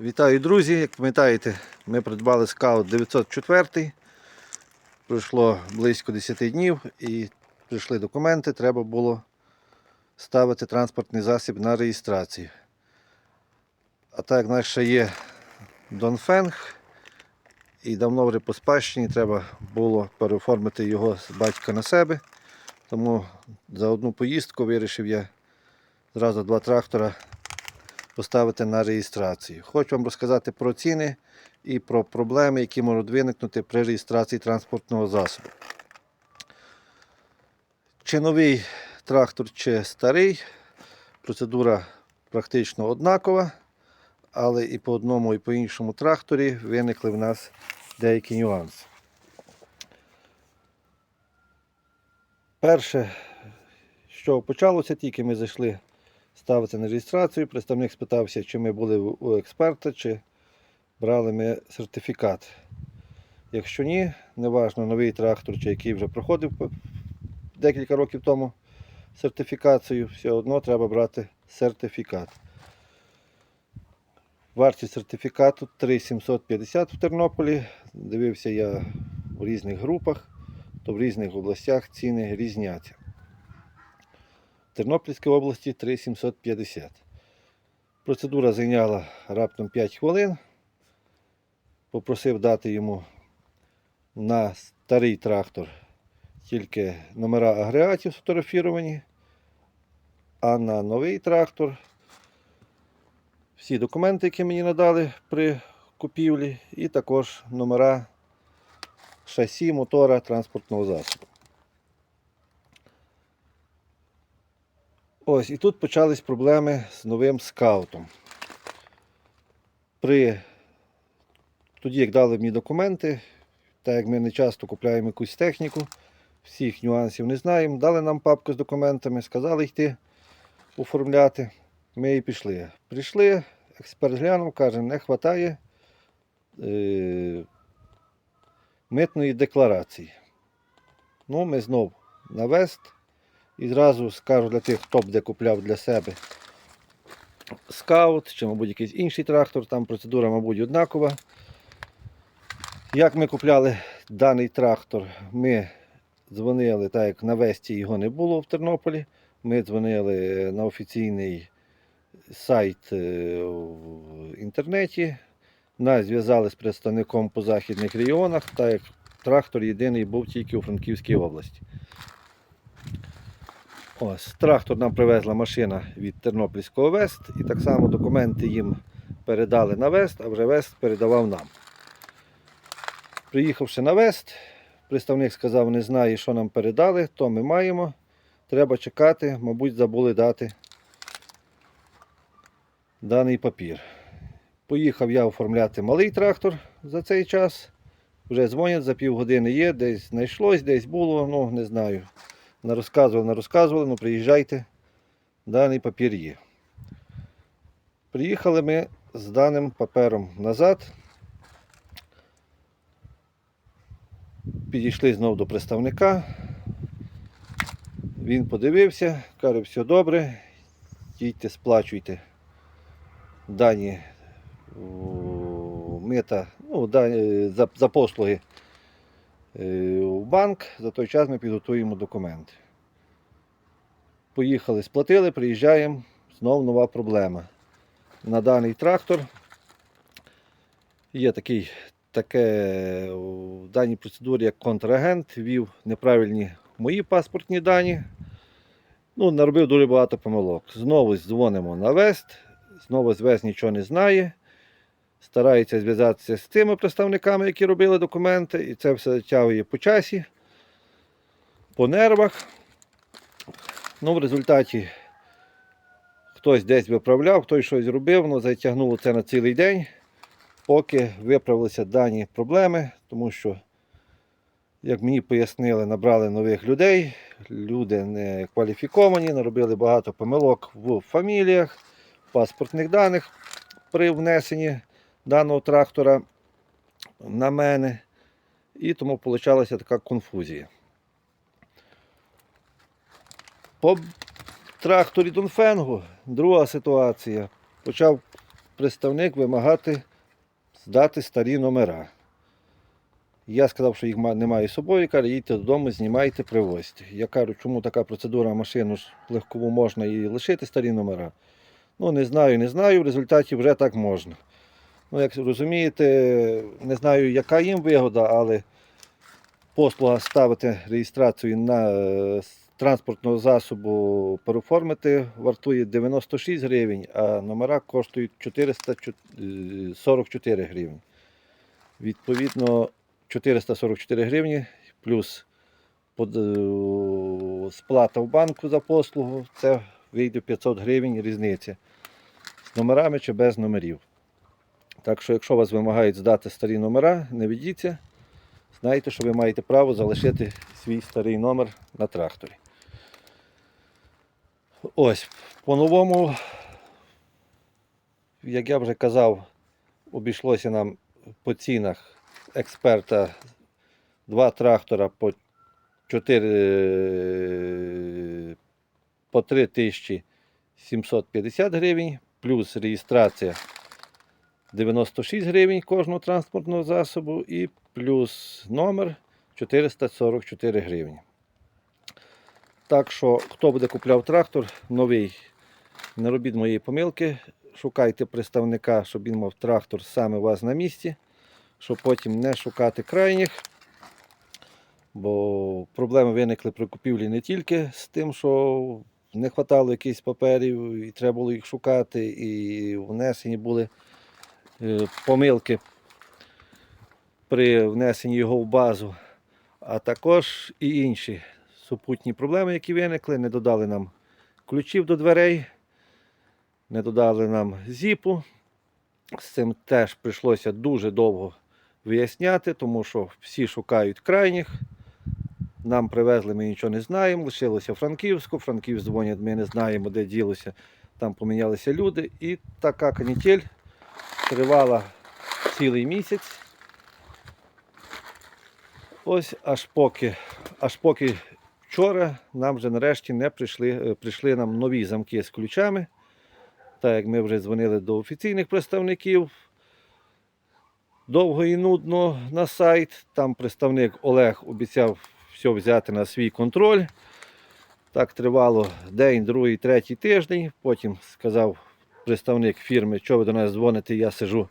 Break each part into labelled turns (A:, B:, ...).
A: Вітаю, друзі! Як пам'ятаєте, ми придбали скаут 904. Пройшло близько 10 днів і прийшли документи. Треба було ставити транспортний засіб на реєстрацію. А так як в нас ще є Донфенг і давно вже по спадщині треба було переоформити його з батька на себе. Тому за одну поїздку вирішив я зразу два трактора поставити на реєстрацію. Хочу вам розказати про ціни і про проблеми, які можуть виникнути при реєстрації транспортного засобу. Чи новий трактор, чи старий, процедура практично однакова, але і по одному, і по іншому тракторі виникли в нас деякі нюанси. Перше, що почалося, тільки ми зайшли ставити на реєстрацію. Представник спитався, чи ми були у експерта, чи брали ми сертифікат. Якщо ні, неважно, новий трактор, чи який вже проходив декілька років тому сертифікацію, все одно треба брати сертифікат. Вартість сертифікату 3750 в Тернополі. Дивився я в різних групах, то в різних областях ціни різняться. Тернопільській області 3750. Процедура зайняла раптом 5 хвилин. Попросив дати йому на старий трактор тільки номера агрегатів сфотографіровані, а на новий трактор всі документи, які мені надали при купівлі, і також номера шасі мотора транспортного засобу. Ось, і тут почались проблеми з новим скаутом. При... Тоді, як дали мені документи, так як ми не часто купуємо якусь техніку, всіх нюансів не знаємо, дали нам папку з документами, сказали йти оформляти. Ми і пішли. Прийшли, експерт глянув, каже, не вистачає е... митної декларації. Ну, ми знов на вест. І зразу скажу для тих, хто б де купляв для себе скаут чи, мабуть, якийсь інший трактор, там процедура, мабуть, однакова. Як ми купляли даний трактор, ми дзвонили, так як на Весті його не було в Тернополі. Ми дзвонили на офіційний сайт е, в інтернеті. Нас зв'язали з представником по західних регіонах, так як трактор єдиний був тільки у Франківській області. Ось, трактор нам привезла машина від Тернопільського Вест, і так само документи їм передали на Вест, а вже Вест передавав нам. Приїхавши на Вест, представник сказав, не знає, що нам передали, то ми маємо. Треба чекати, мабуть, забули дати даний папір. Поїхав я оформляти малий трактор за цей час. Вже дзвонять, за півгодини є, десь знайшлось, десь було, ну не знаю. Не розказували, не розказували, ну приїжджайте, даний папір є. Приїхали ми з даним папером назад. Підійшли знову до представника. Він подивився, каже, все добре, їдьте, сплачуйте дані мита, ну, дані, за, за послуги в банк, за той час ми підготуємо документи. Поїхали, сплатили, приїжджаємо, знову нова проблема. На даний трактор є такий, таке в даній процедурі, як контрагент, ввів неправильні мої паспортні дані. Ну, наробив дуже багато помилок. Знову дзвонимо на Вест, знову з Вест нічого не знає. Старається зв'язатися з тими представниками, які робили документи, і це все тягує по часі, по нервах. Ну, в результаті хтось десь виправляв, хтось щось робив, але затягнуло це на цілий день, поки виправилися дані проблеми, тому що, як мені пояснили, набрали нових людей, люди не кваліфіковані, наробили багато помилок в фаміліях, паспортних даних при внесенні даного трактора на мене. І тому вийшла така конфузія. По тракторі Донфенгу друга ситуація. Почав представник вимагати здати старі номера. Я сказав, що їх немає з собою, каже, їдьте додому, знімайте, привозьте. Я кажу, чому така процедура машину ж легкову можна і лишити старі номера. Ну, не знаю, не знаю, в результаті вже так можна. Ну, як розумієте, не знаю, яка їм вигода, але послуга ставити реєстрацію на е, транспортного засобу переоформити вартує 96 гривень, а номера коштують 444 гривні. Відповідно, 444 гривні плюс е, сплата в банку за послугу, це вийде 500 гривень різниця з номерами чи без номерів. Так що, якщо вас вимагають здати старі номера, не ведіться, знайте, що ви маєте право залишити свій старий номер на тракторі. Ось, по-новому, як я вже казав, обійшлося нам по цінах експерта два трактора по 4 по 3750 гривень, плюс реєстрація 96 гривень кожного транспортного засобу і плюс номер 444 гривні. Так що, хто буде купляв трактор, новий, не робіть моєї помилки, шукайте представника, щоб він мав трактор саме у вас на місці, щоб потім не шукати крайніх. Бо проблеми виникли при купівлі не тільки з тим, що не вистачало якихось паперів, і треба було їх шукати, і внесені були помилки при внесенні його в базу, а також і інші супутні проблеми, які виникли, не додали нам ключів до дверей, не додали нам зіпу. З цим теж прийшлося дуже довго виясняти, тому що всі шукають крайніх. Нам привезли, ми нічого не знаємо, лишилося Франківську. Франківськ дзвонять, ми не знаємо, де ділося. Там помінялися люди. І така канітель тривала цілий місяць. Ось аж поки, аж поки вчора нам вже нарешті не прийшли, е, прийшли нам нові замки з ключами. Так як ми вже дзвонили до офіційних представників, довго і нудно на сайт. Там представник Олег обіцяв все взяти на свій контроль. Так тривало день, другий, третій тиждень. Потім сказав представник фірми, що ви до нас дзвоните, я сижу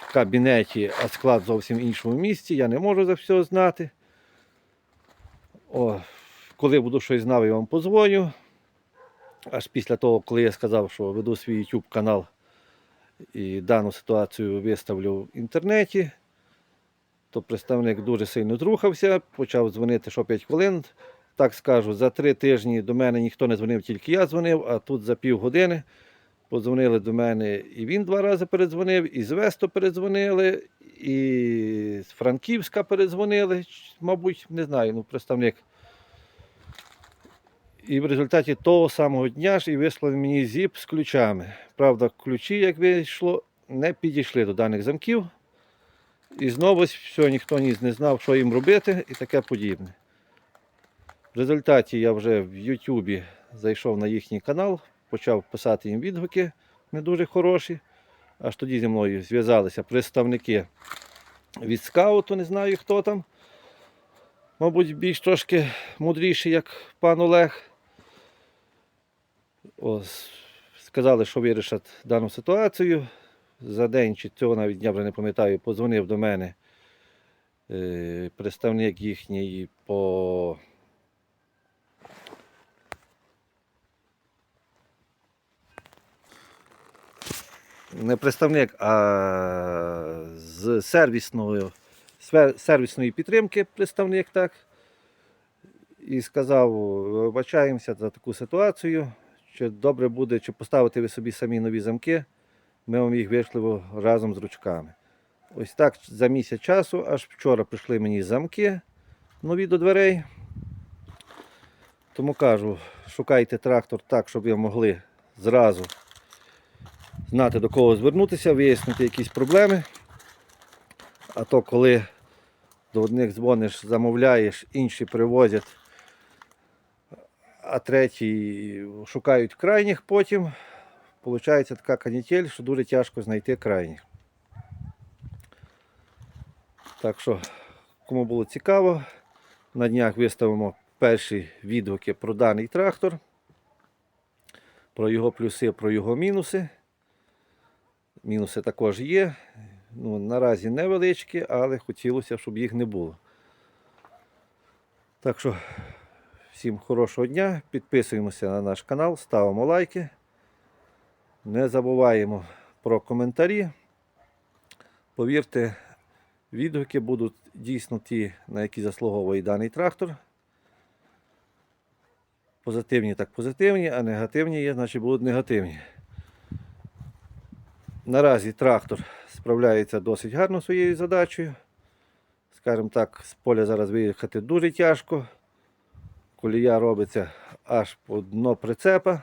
A: в кабінеті, а склад зовсім в іншому місці. Я не можу за все знати. О, коли буду щось знав, я вам позвоню. Аж після того, коли я сказав, що веду свій YouTube канал і дану ситуацію виставлю в інтернеті, то представник дуже сильно зрухався, почав дзвонити що 5 хвилин. Так скажу, за три тижні до мене ніхто не дзвонив, тільки я дзвонив, а тут за півгодини подзвонили до мене і він два рази передзвонив, і з Весто передзвонили, і з Франківська передзвонили, мабуть, не знаю, ну представник. І в результаті того самого дня ж і вислали мені зіп з ключами. Правда, ключі, як вийшло, не підійшли до даних замків. І знову все, ніхто ні не знав, що їм робити і таке подібне. В результаті я вже в Ютубі зайшов на їхній канал, почав писати їм відгуки не дуже хороші. Аж тоді зі мною зв'язалися представники від скауту, не знаю хто там. Мабуть, більш трошки мудріші, як пан Олег. Ось, сказали, що вирішать дану ситуацію. За день чи цього навіть я вже не пам'ятаю, подзвонив до мене е, представник їхній по. Не представник, а з сервісної, сервісної підтримки представник так. І сказав, вибачаємося за таку ситуацію. Чи добре буде, чи поставити ви собі самі нові замки, ми вам їх вийшли разом з ручками. Ось так за місяць часу, аж вчора прийшли мені замки нові до дверей. Тому кажу, шукайте трактор так, щоб ви могли зразу знати до кого звернутися, вияснити якісь проблеми. А то коли до одних дзвониш, замовляєш, інші привозять, а треті шукають крайніх потім. виходить така канітель, що дуже тяжко знайти крайніх. Так що, кому було цікаво, на днях виставимо перші відгуки про даний трактор, про його плюси, про його мінуси. Мінуси також є. Ну, наразі невеличкі, але хотілося, щоб їх не було. Так що, всім хорошого дня. Підписуємося на наш канал, ставимо лайки. Не забуваємо про коментарі. Повірте, відгуки будуть дійсно ті, на які заслуговує даний трактор. Позитивні так позитивні, а негативні є, значить будуть негативні. Наразі трактор справляється досить гарно своєю задачею. Скажімо так, з поля зараз виїхати дуже тяжко. Колія робиться аж по дно прицепа.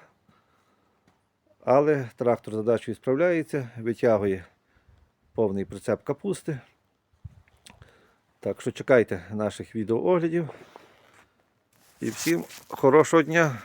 A: Але трактор задачею справляється, витягує повний прицеп капусти. Так що чекайте наших відеооглядів. І всім хорошого дня!